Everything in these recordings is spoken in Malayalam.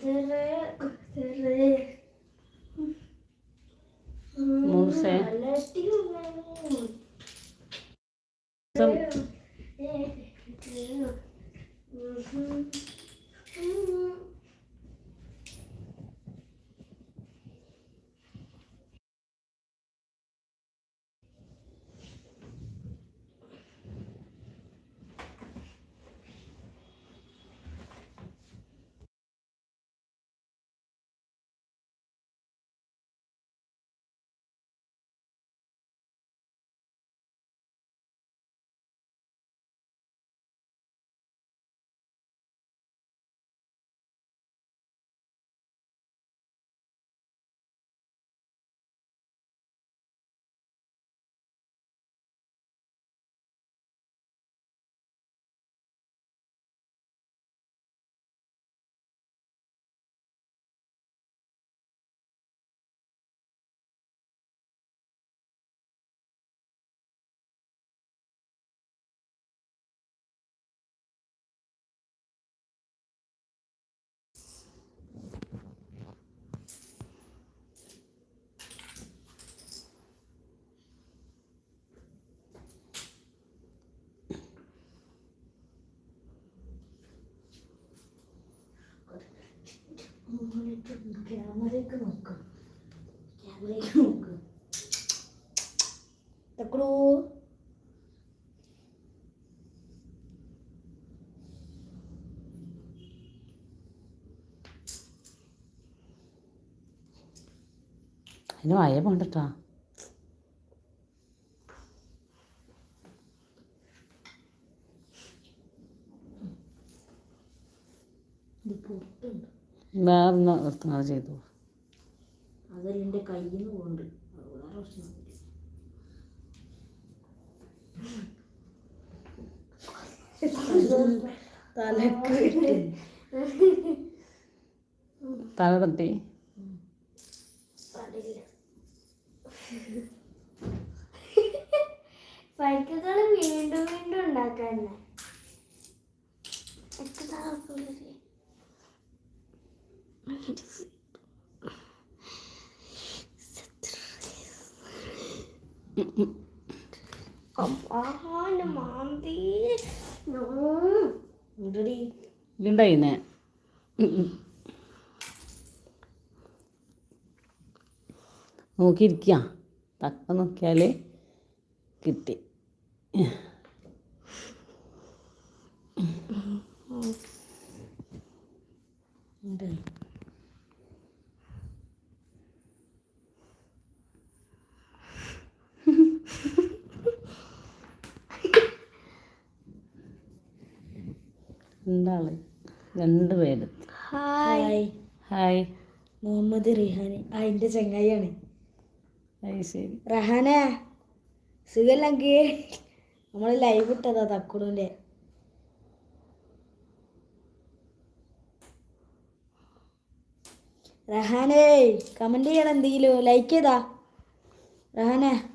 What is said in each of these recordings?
terre, terre. നോക്കാം ക്യാമറയ്ക്ക് അതിന് വയ പോണ്ടട്ടാ ഇത് പൊട്ടുണ്ട് വേറൊന്ന് നിർത്തുന്നത് ചെയ്തു. അതെല്ലാം കയ്യിൽ നിന്ന് പോകുന്നുണ്ട് അത് വേറെ. തല തട്ടി. പരിക്കുകൾ വീണ്ടും വീണ്ടും ഉണ്ടാക്കാൻ മാന്തി നോക്കിയിരിക്കുക തക്ക നോക്കിയാൽ കിട്ടി ഉണ്ട്. രണ്ടാൾ. രണ്ട് പേര്. ഹായ്. ഹായ്. മുഹമ്മദ് റിഹാൻ ആ എന്റെ ചങ്ങായിയാണ്. അത് ശരി. റഹാന സുഖല്ലെങ്കിൽ നമ്മൾ ലൈവ് ഇട്ടതാ തക്കുടുവിന്റെ റഹാനേ കമന്റ് ചെയ്യണം എന്തെങ്കിലും. ലൈക്ക് ചെയ്താ. റഹാന.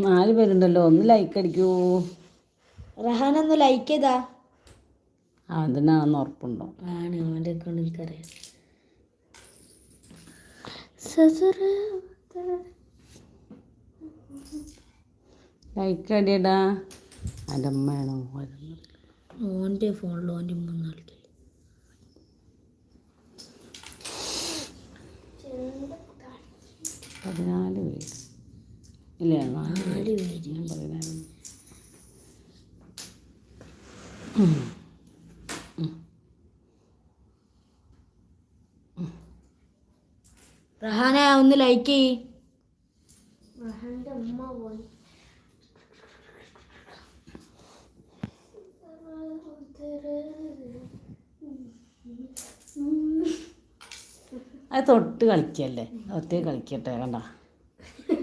നാല് പേരുണ്ടല്ലോ ഒന്ന് ലൈക്ക് അടിക്കൂ. റഹാന ഒന്ന് ലൈക്ക് ചെയ്താ. അതിനാണെന്ന് ഉറപ്പുണ്ടോ? ആണ് അവന്റെ അക്കൗണ്ട് എനിക്കറിയാം. ലൈക്ക് അടിയടാ. എന്റെ അമ്മയാണോ വരുന്നത്? ഓന്റെ ഫോണിൽ ഓന്റെ പതിനാല് പേര്. ഇല്ല? നാല് പേര്. ഞാൻ പതിനാല് റഹാന ഒന്ന് ലൈക്ക് ചെയ്യ്. എന്റെ ഉമ്മ പോയി. അത് തൊട്ട് കളിക്കല്ലേ? ഒറ്റ കളിക്കട്ടെ കണ്ട?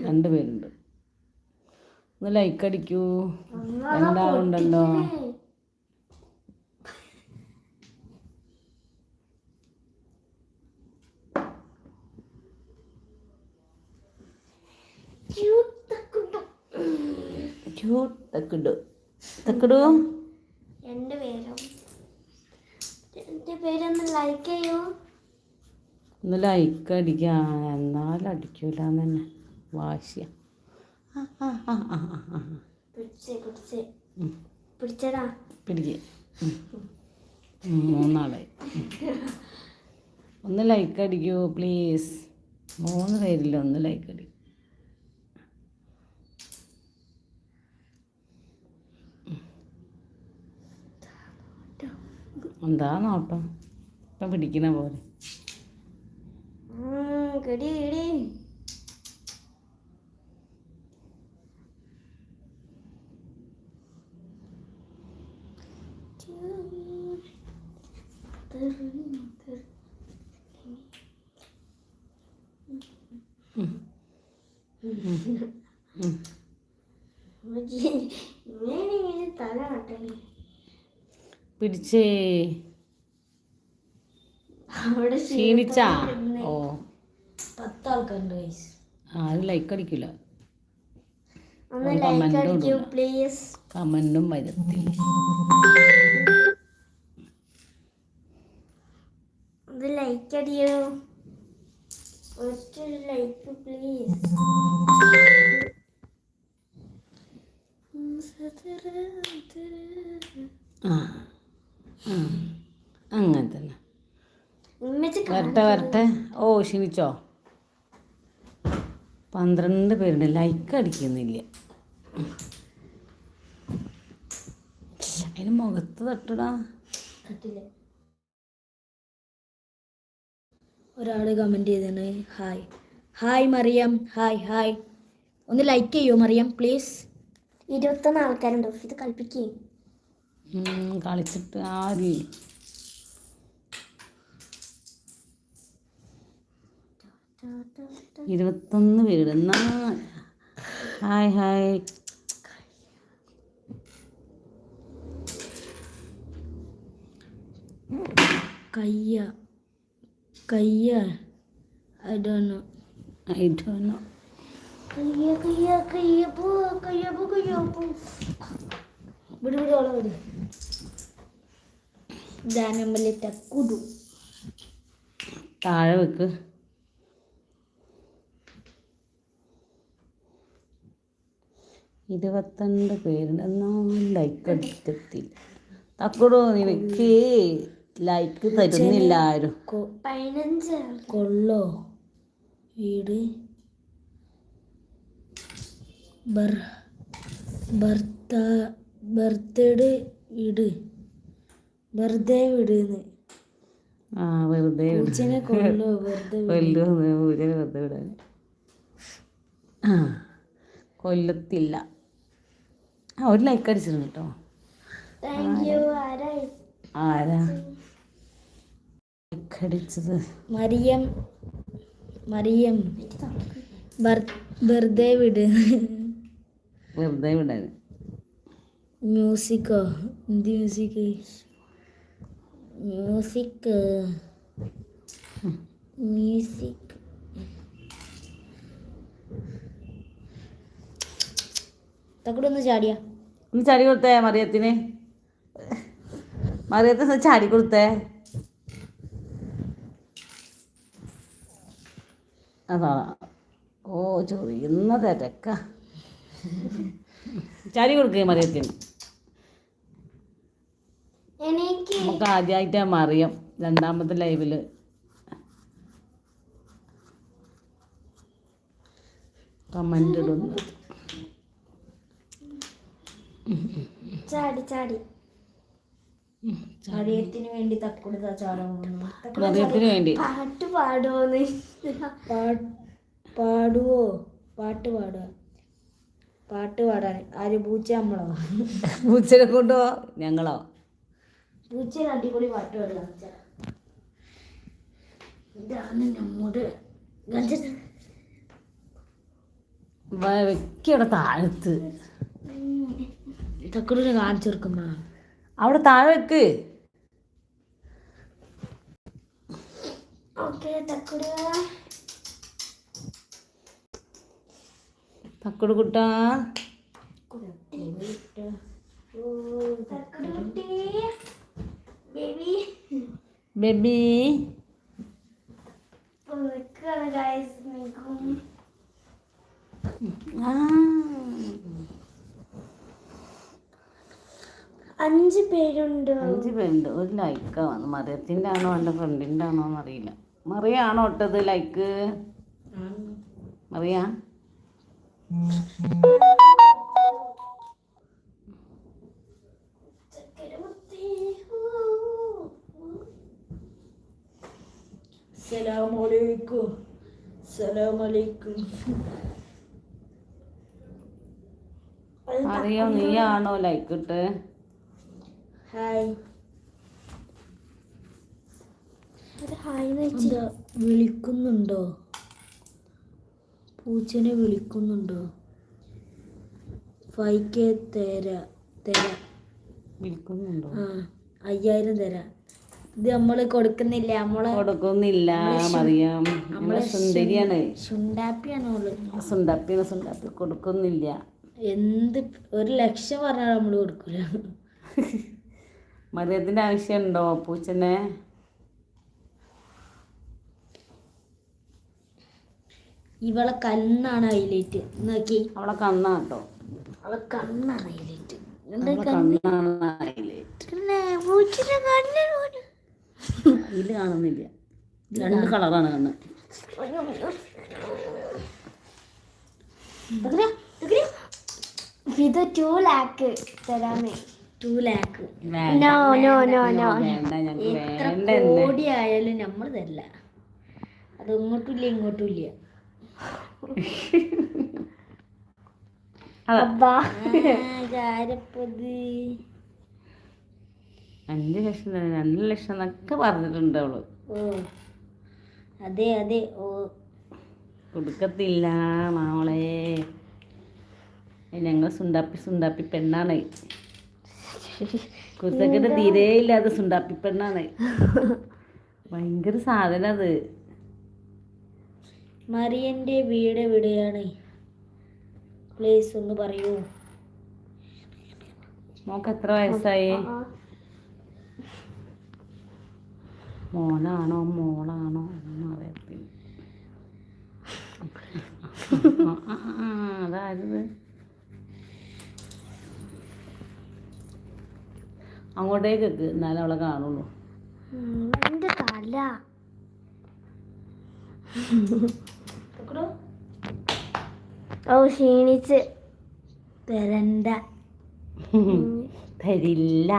രണ്ടുപേരുണ്ട്. ഒന്ന് ലൈക്ക് അടിക്കൂ. രണ്ടാളുണ്ടല്ലോ ക്യൂട്ട് തക്കിടു തക്കിടു എന്റെ പേരോ. എന്റെ പേരൊന്ന് ലൈക്ക് ചെയ്യൂ. ഒന്ന് ലൈക്ക് അടിക്കുക അടിക്കൂല തന്നെ. വാശിയ. മൂന്നാളായി ഒന്ന് ലൈക്ക് അടിക്കൂ പ്ലീസ് മൂന്ന് പേരില്ല ഒന്ന് ലൈക്ക് അടി എന്താ നോട്ടം? ഇപ്പം പിടിക്കുന്ന പോലെ. ഇങ്ങനെ തല കട്ടല്ലേ പിടിച്ചേ. ക്ഷീണിച്ചാ? ഓ. പത്താൾക്കാരുണ്ട് ആരും ലൈക്ക് അടിക്കില്ല കമന്റും വരുത്തി. ലൈക്ക് അടിയോ. ലൈക്ക് പ്ലീസ് ആ. അങ്ങനെ തന്നെ. വരട്ടെ വരട്ടെ. ഓ ക്ഷണിച്ചോ? പന്ത്രണ്ട് പേരുണ്ട്. ലൈക്ക് അടിക്കുന്നില്ല. അതിന് മുഖത്ത് തട്ടടാ. ഒരാൾ ഒരാൾ കമന്റ് ചെയ്താണ്. Hi hi Mariyam. Hi hi ഒന്ന് ലൈക്ക് ചെയ്യോ മറിയം പ്ലീസ് ഇരുപത്തൊന്ന് ആൾക്കാരുണ്ടോ. ഇത് കളിപ്പിക്കേ ഉം, കളിച്ചിട്ട് ആര് ഇരുപത്തൊന്ന് വീട്. എന്നാ ഹായ് ഹായ്. കയ്യ. കയ്യ. I don't know I do know കയ്യ കയ്യ കയ്യ പോ കയ്യ പോ കയ്യ പോ. വിട് വിട് ഓളെ വിട് ദാനമ്പലിട്ട കുടു. താഴെ വെക്ക്. ഇരുപത്തിരണ്ട് പേരുണ്ട് എന്നാലും ലൈക്ക് അടിച്ചെത്തില്ല തക്കടോ നിനക്ക് ലൈക്ക് തരുന്നില്ല ആരും. പതിനഞ്ച് കൊള്ളോ. വീട്. ബർ ബർത്ത ബർത്ത്ഡേ വീട് വെറുതെ വിടുന്ന്. ആ വെറുതെ. പൂച്ചനെ കൊല്ലോ വെറുതെ പൂജനെ വെറുതെ വിടാൻ. ആ കൊല്ലത്തില്ല. ആ ഒരു ലൈക്ക് അടിച്ചിരുന്നു കേട്ടോ ആരാ ലൈക്ക് അടിച്ചത്. മറിയം. മറിയം. വെറുതെ വിട്. വെറുതെ വിടാൻ. മ്യൂസിക്കോ എന്ത് മ്യൂസിക് മ്യൂസിക് മ്യൂസിക് തക്കടൊന്ന് ചാടിയ. ഒന്ന് ചാടി കൊടുത്തേ മറിയത്തിന്. മറിയത്തിന് ചാടി കൊടുത്തേ. അതാ. ഓ ചൊറിയുന്ന തിരക്ക. ചാടി കൊടുക്കേ മറിയത്തിന്. നമുക്ക് ആദ്യമായിട്ടാ മറിയം രണ്ടാമത്തെ ലൈവിൽ. കമന്റ് ഇടുന്നു. ചാടി ചാടി. ചാടിയത്തിന് വേണ്ടി തക്കുടുത്ത മറിയത്തിന് വേണ്ടി. പാട്ട് പാടുമോന്ന് പാടുവോ? പാട്ട് പാടുക. പാട്ട് പാടാൻ. ആര് പൂച്ച നമ്മളോ? പൂച്ചനെ കൊണ്ടോ ഞങ്ങളോ? പൂച്ച അടിപൊളി പാട്ട് പാടില്ല ഇതാണ് നമ്മുടെ താഴത്ത്. ഇതൊക്കെ കാണിച്ചു കൊടുക്കുന്ന അവിടെ താഴെ വെക്ക്. തക്കട് കുട്ടാ തക്കുടു കുട്ടി ബേബി. അഞ്ച് പേരുണ്ട്. അഞ്ച് പേരുണ്ട്. ഒരു ലൈക്കാ വന്നു മറിയത്തിന്റെ ആണോ എന്റെ ഫ്രണ്ടിന്റെ ആണോ എന്നറിയില്ല. മറിയാണോ ഇട്ടത് ലൈക്ക് മറിയ? സലാമലൈക്കും സലാമലൈക്കും അറിയോ നീയാണോ ലൈക്ക് ഇട്ട്? ഹായ് വിളിക്കുന്നുണ്ടോ? പൂച്ചനെ വിളിക്കുന്നുണ്ടോ? ഫൈവ് കെ തരാ തരാ. വിളിക്കുന്നുണ്ടോ? ആ അയ്യായിരം തരാം. ഇത് നമ്മൾ കൊടുക്കുന്നില്ല നമ്മൾ കൊടുക്കുന്നില്ല മറിയാം നമ്മളെ സുന്ദരിയാണ്. സുണ്ടാപ്പിയാണ് സുണ്ടാപ്പിയാണ് സുണ്ടാപ്പി കൊടുക്കുന്നില്ല. എന്ത് ഒരു ലക്ഷം പറഞ്ഞാൽ നമ്മൾ കൊടുക്കൂല. ആവശ്യം ആവശ്യമുണ്ടോ പൂച്ചനെ? ഇവളെ കണ്ണാണ് ഹൈലൈറ്റ് നോക്കി. അവളെ കണ്ണാട്ടോ. അവളെ കണ്ണാണ് ഹൈലൈറ്റ് കണ്ണാണ് ഹൈലൈറ്റ് പിന്നെ പൂച്ചിന്റെ ഇതിൽ കാണുന്നില്ല. രണ്ട് കളറാണ് കണ്ണ് ഇത് two lakh തരാമേ. Two lakh no no no no വേണ്ട ഞങ്ങൾക്ക് എത്ര കോടി ആയാലും നമ്മൾ തരില്ല. അത് ഇങ്ങോട്ടും ഇല്ല ഇങ്ങോട്ടും ഇല്ല അതാ ആരപ്പത് അഞ്ച് ലക്ഷം തന്നെ രണ്ട് ലക്ഷം എന്നൊക്കെ പറഞ്ഞിട്ടുണ്ട് അവൾ. അതെ അതെ ഓ. കൊടുക്കത്തില്ല മാവളെ ഞങ്ങൾ സുണ്ടാപ്പി സുണ്ടാപ്പി പെണ്ണാണ്. കുരുത്തക്കെട്ട് തീരെ ഇല്ലാതെ സുണ്ടാപ്പി പെണ്ണാണ്. ഭയങ്കര സാധനം അത്. മറിയന്റെ വീട് എവിടെയാണ്? പ്ലേസ് ഒന്ന് പറയൂ. മോക്ക് എത്ര വയസ്സായി? മോനാണോ മോളാണോ എന്നൊന്നും അറിയത്തില്ല അതായത് അങ്ങോട്ടേക്ക് എക്ക് എന്നാലും അവളെ കാണുള്ളൂ. ഉം, എന്റെ തല ഓ ക്ഷീണിച്ച്. തരണ്ട തരില്ല.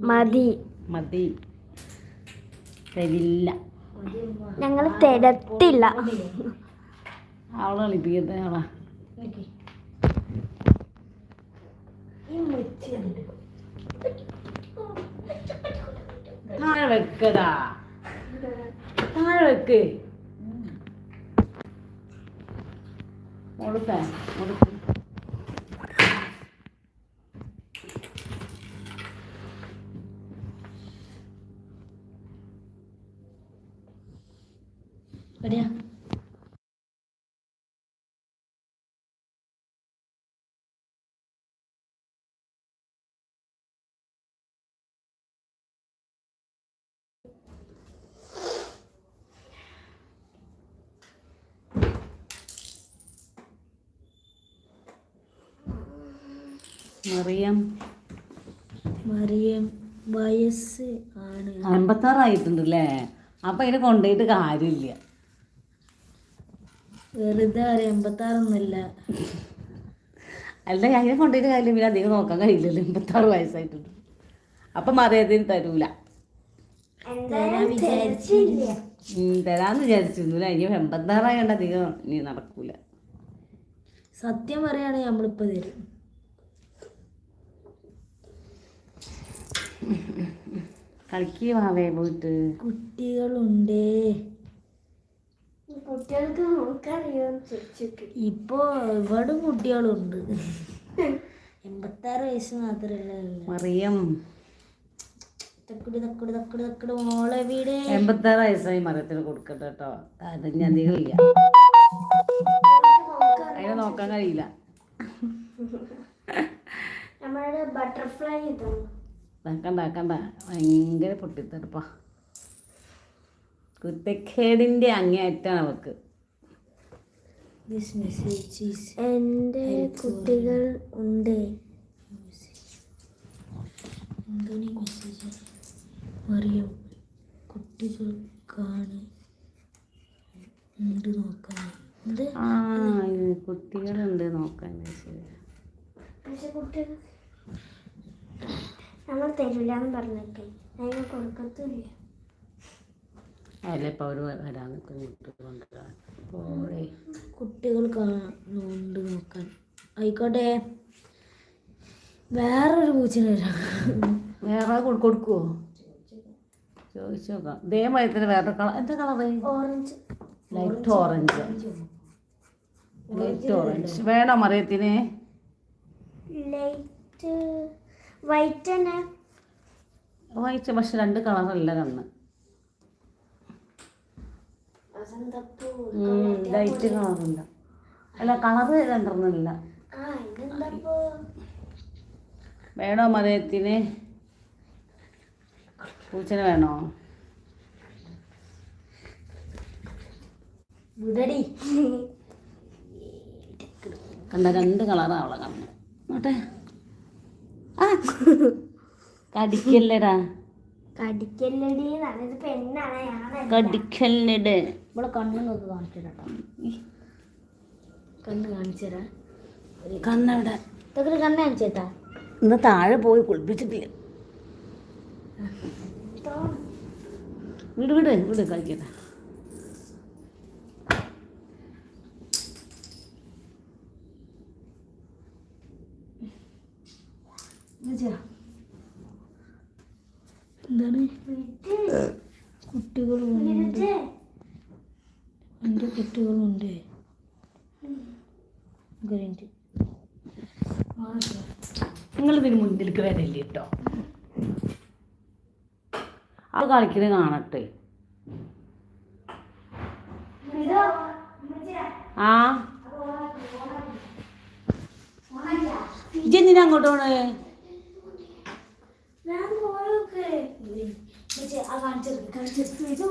മതി. മതി. തരില്ല ഞങ്ങൾ തരത്തില്ല. അവളെ. താഴെ താഴെ വെക്ക്. കൊടുത്തേ കൊടുത്ത് എവിടെയാ മറിയം. മറിയം വയസ്സ് ആണ്. അമ്പത്താറായിട്ടുണ്ടല്ലേ? അപ്പൊ അതിനെ കൊണ്ടുപോയിട്ട് കാര്യമില്ല. വെറുതെ ഒരു എൺപത്താറൊന്നുമില്ല. അല്ല അങ്ങനെ കൊണ്ടുപോയിട്ട് കാര്യം പിന്നെ അധികം നോക്കാൻ കഴിയില്ലല്ലോ. എൺപത്താറ് വയസ്സായിട്ടുണ്ട് അപ്പൊ മറിയാതെ തരൂല. തരാന്ന് വിചാരിച്ചു ഉം, തരാന്ന് വിചാരിച്ചിരുന്നു അതിന് എൺപത്താറായണ്ട് അധികം ഇനി നടക്കൂല. സത്യം പറയുകയാണെങ്കിൽ നമ്മളിപ്പോൾ തരും. കളിക്കുക വാവേ പോയിട്ട്. കുട്ടികളുണ്ടേ. കുട്ടികൾക്ക് നോക്കറിയാം ചോദിച്ചു ഇപ്പോ ഒരുപാട് കുട്ടികളുണ്ട്. എൺപത്താറ് വയസ്സ് മാത്രല്ല മറിയം. തക്കുടി തക്കുടി തക്കുടി തക്കുടി മോളെ വീട്. എൺപത്താറ് വയസ്സായി മറിയത്തിന് കൊടുക്കട്ടെ കേട്ടോ. അത് ഞാൻ അധികം ഇല്ല. അതിനെ നോക്കാൻ കഴിയില്ല. നമ്മുടെ ബട്ടർഫ്ലൈ ഇതാണ് കണ്ട കണ്ട. ഭയങ്കര പൊട്ടിത്തെടുപ്പാ. കുറ്റക്കേടിന്റെ അങ്ങേയറ്റാണ് അവൾക്ക് എന്റെ കുട്ടികൾ ഉണ്ട്. മറിയം കുട്ടികൾക്കാണ് ഉണ്ട് നോക്കാൻ. ആ കുട്ടികളുണ്ട് നോക്കാൻ പക്ഷെ കുട്ടികൾ നമ്മൾ തരില്ല എന്ന് പറഞ്ഞിട്ടേ. അതിന് കൊടുക്കത്തില്ല അല്ല? ഇപ്പം അവർ വരാൻ നിൽക്കുന്ന കൊണ്ടുവരാൻ കുട്ടികൾ കുട്ടികൾക്കാണ് നോക്കാൻ. ആയിക്കോട്ടെ. വേറൊരു പൂച്ചിന് വരാം. വേറെ കൊടുക്കുമോ ചോദിച്ചു നോക്കാം. ഇതേമാതിരി തന്നെ വേറെ കളർ എന്താ colour orange. Light orange. Light orange. വേണം മറിയത്തിന്? ലൈറ്റ് വൈറ്റ് വായിച്ച പക്ഷെ രണ്ട് കളറല്ല കണ്ണ്. ലൈറ്റ് കളറുണ്ട്. അല്ല കളറ് ഇതെന്തപ്പൂ വേണോ മതയത്തിന്? പൂച്ചനെ വേണോ? വിടടി. കണ്ട രണ്ട് കളറാ അവളെ കണ്ണ്. നോട്ടെ. ആ കടിക്കല്ലടാ. കടിക്കല്ലടി. കടിക്കല്ലട്. ഇവിടെ കണ്ണ് നോക്ക് കാണിച്ചു തരാം കണ്ണ് കാണിച്ചു തരാം കണ്ണവിടെ. ഇതൊക്കെ കണ്ണ് കാണിച്ചേട്ടാ. ഇന്ന് താഴെ പോയി കുളിപ്പിച്ചിട്ടില്ല. വീട് വീട് വീട് കളിക്കട്ടെ. എന്താണ്? കുട്ടികളുണ്ട് എന്റെ കുട്ടികളുണ്ട്. ഗ്രീന്റി നിങ്ങൾ ഇതിന് മുന്നിലേക്ക് വരല്ലേ കേട്ടോ അത് കളിക്കുന്നത് കാണട്ടെ. ആ. ഇജ്ജെന്തിനാ അങ്ങോട്ട് പോണേ?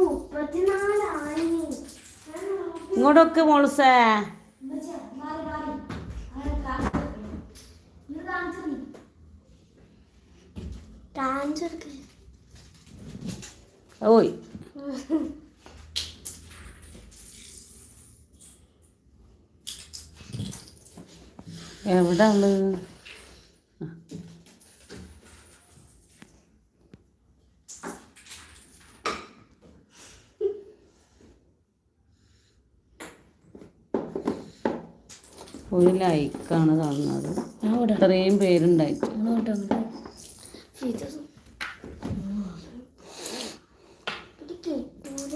മുപ്പത്തിനാലായി. ഇങ്ങോട്ടൊക്കെ എടുക്ക ഓയ്. എവിടെ ഉള്ളത്? ഒരു ലൈക്കാണ് കാണുന്നത്. അവിടെ ഇത്രയും പേരുണ്ടായിട്ട് അങ്ങോട്ട് അങ്ങോട്ട് ഇത് ഇത് കിട്ടൂല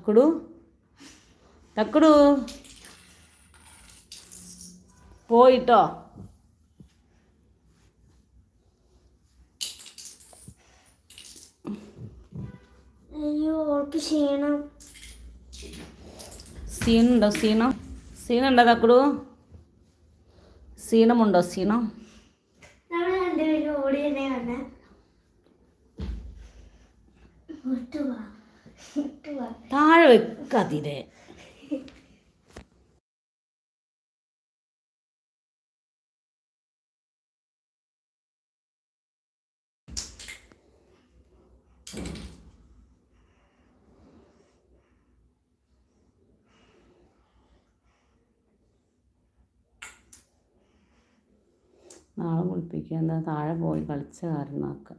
തക്കുടു തക്കുടു പോയിട്ടോ അയ്യോ ഓൾക്ക് ക്ഷീണം സീനുണ്ടോ സീനം സീനുണ്ടോ തക്കുടു സീനമുണ്ടോ താഴെ വെക്കാതിരെ നാളെ കുളിപ്പിക്കുക. എന്താ? താഴെ പോയി കളിച്ച കാരണമാക്കുക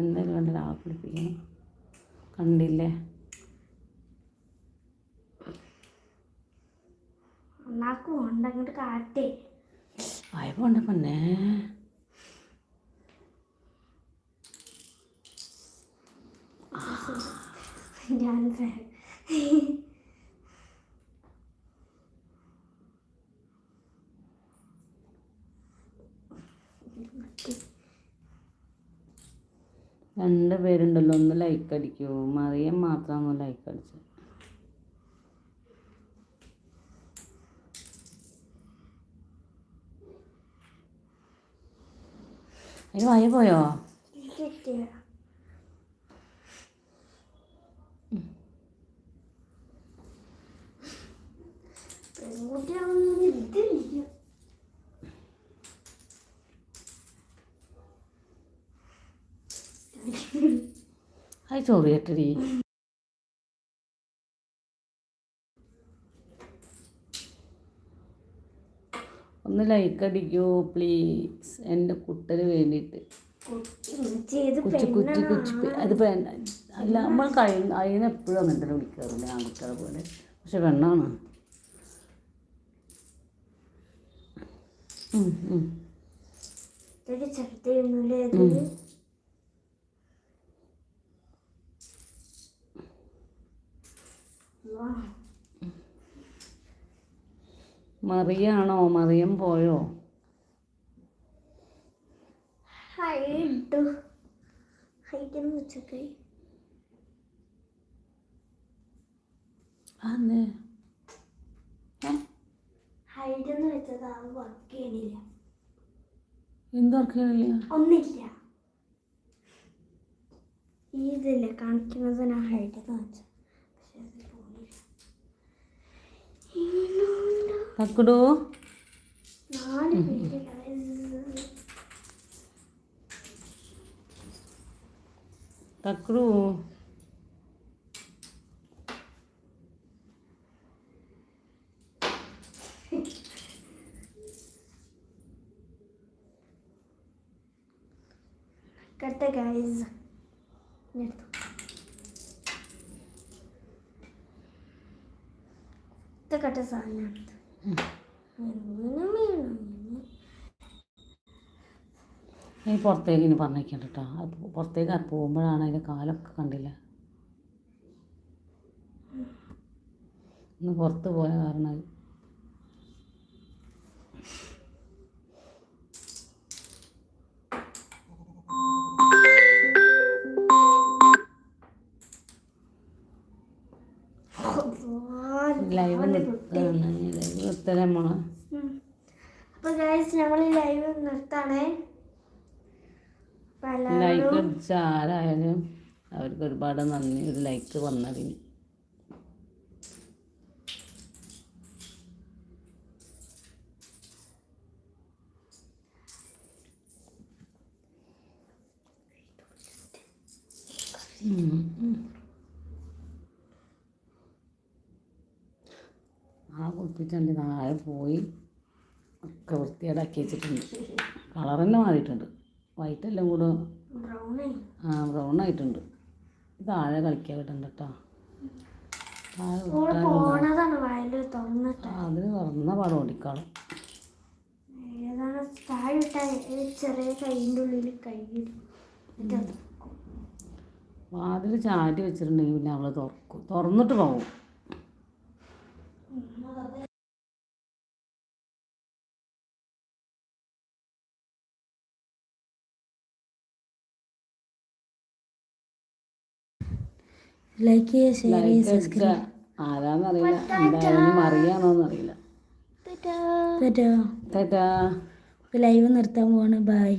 എന്തായാലും കണ്ട് നാളെ കുളിപ്പിക്കണം കണ്ടില്ലേ? അങ്ങോട്ട് കാട്ടേ. വായ്പ പൊന്നെ. ഞാൻ രണ്ട് പേരുണ്ടല്ലോ ഒന്ന് ലൈക്ക് അടിക്കൂ. മറിയം മാത്രമാണ് ലൈക്ക് അടിച്ചത് അയ്യോ ആയ പോയോ കിട്ടിയ പെൺകുട്ടിയാണെന്ന് ഇതില്ല ഹായ് സോറി കേട്ടടി ഒന്ന് ലൈക്ക് അടിക്കൂ പ്ലീസ് എന്റെ കുട്ടന് വേണ്ടിയിട്ട്. കുച്ചു കുച്ചു കുച്ചു അത് പെണ്ണ അല്ല നമ്മൾ കഴിയുന്ന അതിനെ എപ്പോഴും അങ്ങനെ തന്നെ വിളിക്കാറില്ല ആൺകുട്ടികളെ പോലെ. പക്ഷെ പെണ്ണാണ്. ഉം, ഉം. ഇതൊക്കെ ചട്ടയൊന്നുമില്ല ഇത് വാ. മറിയാണോ? മറിയം പോയോ? അതെ ഏ? ഹൈറ്റെന്ന് വെച്ചത് അത് വർക്ക് ചെയ്യണില്ല. എന്തൊക്കെയില്ല ഒന്നില്ല ഇതില്ലേ കാണിക്കുന്നതിനാ ഹൈഡെന്ന് വെച്ചത് പക്ഷെ അത് പോണില്ല ഇങ്ങോട്ട് തക്കുടു നാല് പേര് guys. തക്കുടു കട്ടെ ഗൈസ് കട്ട സാധനമാണ് ഇനി പുറത്തേക്ക് ഇനി പറഞ്ഞേക്കണ്ട കേട്ടോ അത് പുറത്തേക്ക് പോകുമ്പോഴാണ് അതിന്റെ കാലൊക്കെ കണ്ടില്ല? ഒന്ന് പുറത്ത് പോയ കാരണം ലൈവ് ലൈവ് നിർത്തലേ മോളെ. അപ്പൊ ഗൈസ് ഞങ്ങൾ ലൈവ് നിർത്താണേ. ലൈക്ക് അടിച്ച ആരായാലും അവർക്ക് ഒരുപാട് നന്ദി. ഒരു ലൈക്ക് വന്നതിന്. ഉം, ആ താഴെ പോയി ഒക്കെ വൃത്തിയേടാക്കി വെച്ചിട്ടുണ്ട്. കളർ തന്നെ മാറിയിട്ടുണ്ട്. വൈറ്റ് എല്ലാം കൂടെ ആ ബ്രൗൺ ആയിട്ടുണ്ട്. താഴെ കളിക്കാൻ വിടണ്ട കേട്ടോ അതിന് തുറന്ന പാട് ഓടിക്കാളും. വാതിൽ ചാറ്റി വെച്ചിട്ടുണ്ടെങ്കിൽ പിന്നെ അവൾ തുറക്കും. തുറന്നിട്ട് പോകും ചെയ്യുക ഷെയർ ലൈക്ക് ചെയ്യുക സബ്സ്ക്രൈബ് ആരാന്നറിയില്ല. എന്തായാലും അറിയാണോന്നറിയില്ല ലൈവ് നിർത്താൻ പോവാണ്. ബൈ